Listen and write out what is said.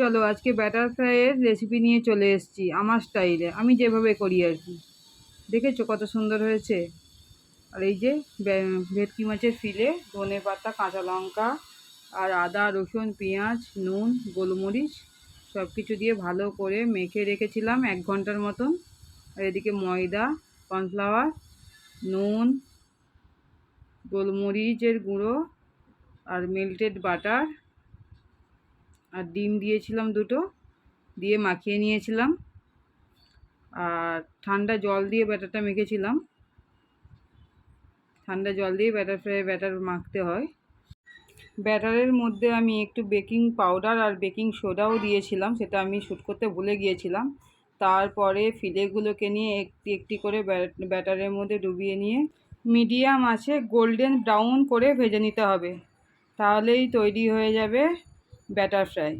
চলো, আজকে batter ফ্রাইয়ের recipe নিয়ে চলে এসেছি, আমার স্টাইলে আমি যেভাবে করি আর কি। দেখেছ কত সুন্দর হয়েছে? আর এই যে ভেটকি মাছের ফিলে ধনে পাতা, কাঁচা লঙ্কা, আর আদা, রসুন, পেঁয়াজ, নুন, গোলমরিচ সব কিছু দিয়ে ভালো করে মেখে রেখেছিলাম এক ঘণ্টার মতন। আর এদিকে ময়দা, কর্নফ্লাওয়ার, নুন, গোলমরিচের গুঁড়ো, আর মেল্টেড বাটার আর ডিম দিয়েছিলাম দুটো, দিয়ে মাখিয়ে নিয়েছিলাম। আর ঠান্ডা জল দিয়ে ব্যাটারটা মেখেছিলাম। ঠান্ডা জল দিয়ে ব্যাটার ফ্রাই, ব্যাটার মাখতে হয়। ব্যাটারের মধ্যে আমি একটু বেকিং পাউডার আর বেকিং সোডাও দিয়েছিলাম, সেটা আমি শ্যুট করতে ভুলে গিয়েছিলাম। তারপরে ফিলেগুলোকে নিয়ে একটি একটি করে ব্যাট- ব্যাটারের মধ্যে ডুবিয়ে নিয়ে, মিডিয়াম আছে, গোল্ডেন ব্রাউন করে ভেজে নিতে হবে। তাহলেই তৈরি হয়ে যাবে ব্যাটার ফ্রাই।